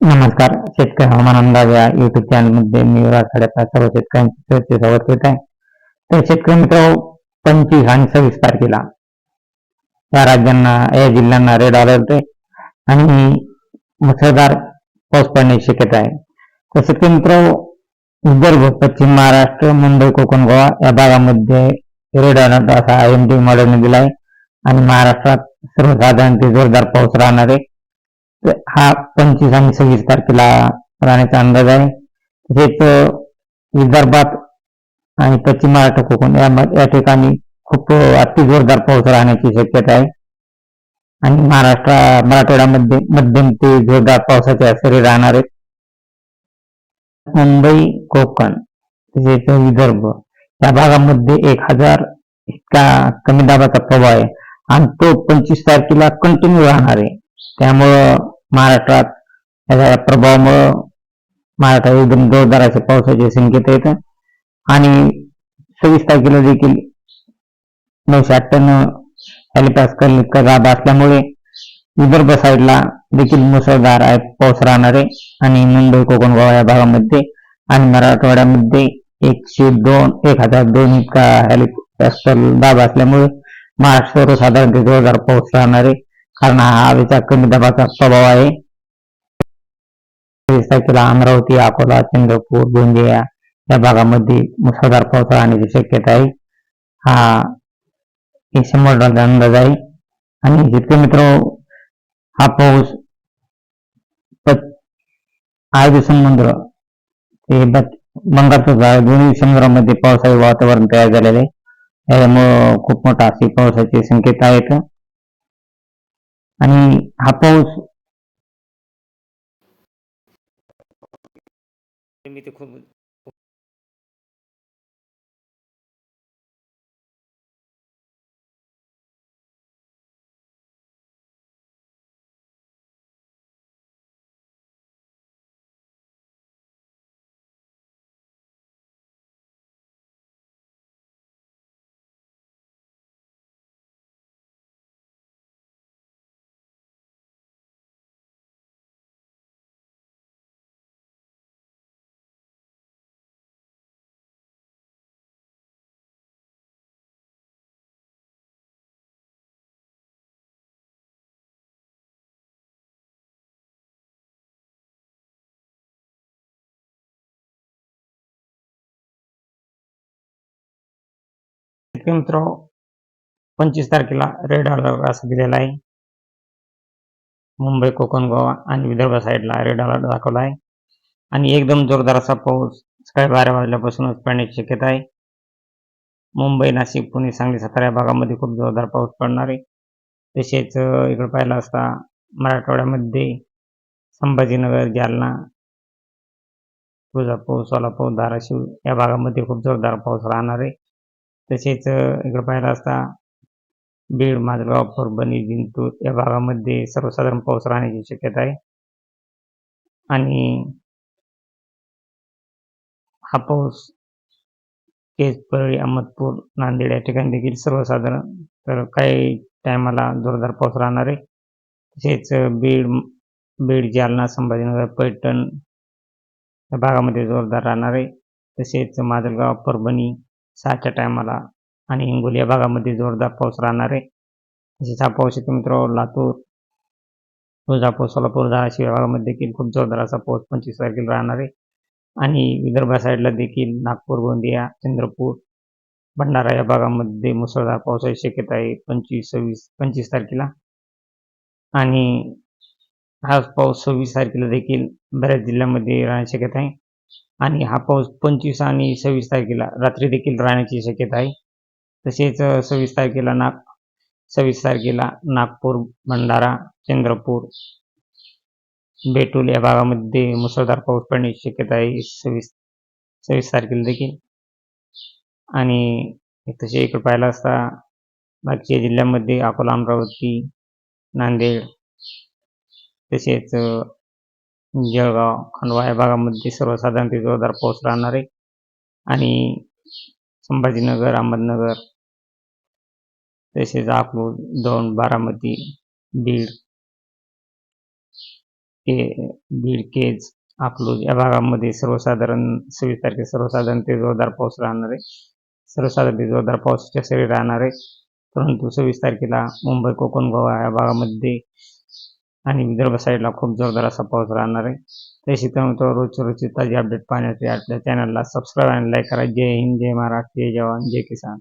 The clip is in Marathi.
नमस्कार. शेतकरी हवामान अंदाज या युट्यूब चॅनलमध्ये मी साडेपाच सर्व शेतकऱ्यांचे स्वागत करत आहे. तर शेतकरी मित्र पंचवीस आणि सव्वीस तारखेला या राज्यांना या जिल्ह्यांना रेड अलर्ट आहे आणि मुसळधार पाऊस पडण्याची शक्यता आहे. तर शेतकरी मित्र विदर्भ पश्चिम महाराष्ट्र मुंबई कोकण गोवा या भागामध्ये रेड अलर्ट असा आय एम डी मॉडेलने दिला आहे आणि महाराष्ट्रात सर्वसाधारण ते जोरदार पाऊस राहणार आहे. हा पंचवीस आणि सव्वीस तारखेला राहण्याचा अंदाज आहे. तसेच विदर्भात आणि पश्चिम महाराष्ट्र कोकण या ठिकाणी खूप अति जोरदार पाऊस राहण्याची शक्यता आहे. आणि महाराष्ट्र मराठवाड्यामध्ये मध्यम ते जोरदार पावसाच्या असरे राहणार आहेत. मुंबई कोकण तसेच विदर्भ या भागामध्ये एक हजार इतका कमी दाबाचा प्रभाव आहे. आणि तो पंचवीस तारखेला कंटिन्यू राहणार आहे. त्यामुळं महाराष्ट्रात याच्या प्रभावामुळं महाराष्ट्रात एकदम जोरदार असे पावसाचे संकेत आहेत. आणि सव्वीस तारखेला देखील नऊशे अठ्ठ्याण्णव हेलिपॅस्कल दाब असल्यामुळे विदर्भ साईडला देखील मुसळधार आहे पाऊस राहणार आहे. आणि मुंबई कोकण गोवा या भागामध्ये आणि मराठवाड्यामध्ये एकशे दोन एक हजार दोन इतका हेलिपॅस्कल दाब असल्यामुळे महाराष्ट्रावर साधारणतः जोरदार पाऊस राहणार आहे. कारण हा हवेचा कमी दाबाचा स्वभाव आहे. तारखेला अमरावती अकोला चंद्रपूर गोंदिया या भागामध्ये मुसळधार पाऊस राहण्याची शक्यता आहे. हा एक शंभर टक्के अंदाज आहे. आणि जितके मित्र हा पाऊस प- समुद्र ते बंगालचा दोन्ही समुद्रामध्ये पावसाळी वातावरण तयार झालेले आहे. त्यामुळं खूप मोठा असे पावसाचे संकेत आहेत. आणि हा पाऊस मी ते खूप शेतकरी मित्र? पंचवीस तारखेला रेड अलर्ट असं दिलेला आहे. मुंबई कोकण गोवा आणि विदर्भ साईडला रेड अलर्ट दाखवला आहे. आणि एकदम जोरदार असा पाऊस सकाळी बारा वाजल्यापासूनच पडण्याची शक्यता आहे. मुंबई नाशिक पुणे सांगली सातारा या भागामध्ये खूप जोरदार पाऊस पडणार आहे. तसेच इकडं इकडे पाहिलं असता मराठवाड्यामध्ये संभाजीनगर जालना तुळजापूर सोलापूर धाराशिव या भागामध्ये खूप जोरदार पाऊस राहणार आहे. तसेच इकडं पाहिला पाहिलं असता बीड माजगाव परभणी जिंतूर या भागामध्ये सर्वसाधारण पाऊस राहण्याची शक्यता आहे. आणि हा पाऊस केज परळी अहमदपूर नांदेड या ठिकाणी देखील सर्वसाधारण तर काही टायमाला जोरदार पाऊस राहणार आहे. तसेच बीड बीड जालना संभाजीनगर पैठण या भागामध्ये जोरदार राहणार आहे. तसेच माजलगाव परभणी सहाच्या टायमाला. आणि हिंगोली या भागामध्ये जोरदार पाऊस राहणार आहे. तसेच हा पाऊस येतो मित्र लातूर तुळजापूर सोलापूर धाराशिव या भागामध्ये देखील खूप जोरदार असा पाऊस पंचवीस तारखेला राहणार आहे. आणि विदर्भ साईडला देखील नागपूर गोंदिया चंद्रपूर भंडारा या भागामध्ये मुसळधार पावसाची शक्यता आहे पंचवीस सव्वीस पंचवीस तारखेला. आणि हा पाऊस सव्वीस तारखेला देखील बऱ्याच जिल्ह्यामध्ये राहण्याची शक्यता आहे. आणि हा पाऊस पंचवीस आणि सव्वीस तारखेला रात्री देखील राहण्याची शक्यता आहे. तसेच सव्वीस तारखेला नाग सव्वीस तारखेला नागपूर भंडारा चंद्रपूर बेटूल या भागामध्ये मुसळधार पाऊस पडण्याची शक्यता आहे. सव्वीस सव्वीस तारखेला देखील. आणि तसे इकडे पाहिलं असता बाकीच्या जिल्ह्यामध्ये अकोला अमरावती नांदेड तसेच जळगाव खंडवा या भागामध्ये सर्वसाधारण ते जोरदार पाऊस राहणार आहे. आणि संभाजीनगर अहमदनगर तसेच अकलूज दोन बारामती बीड के बीड केज अकलूज या भागामध्ये सर्वसाधारण सव्वीस तारखे सर्वसाधारण ते जोरदार पाऊस राहणार आहे. सर्वसाधारण ते जोरदार पावसाच्या सरी राहणार आहे. परंतु सव्वीस तारखेला मुंबई कोकण गोवा या भागामध्ये आणि विदर्भ साईडला खूप जोरदार असा पाऊस राहणार आहे. तशी तर रोजच्या रोजची ताजी अपडेट पाहण्यासाठी आपल्या चॅनलला सबस्क्राईब आणि लाईक करा. जय हिंद जय महाराष्ट्र जय जवान जय किसान.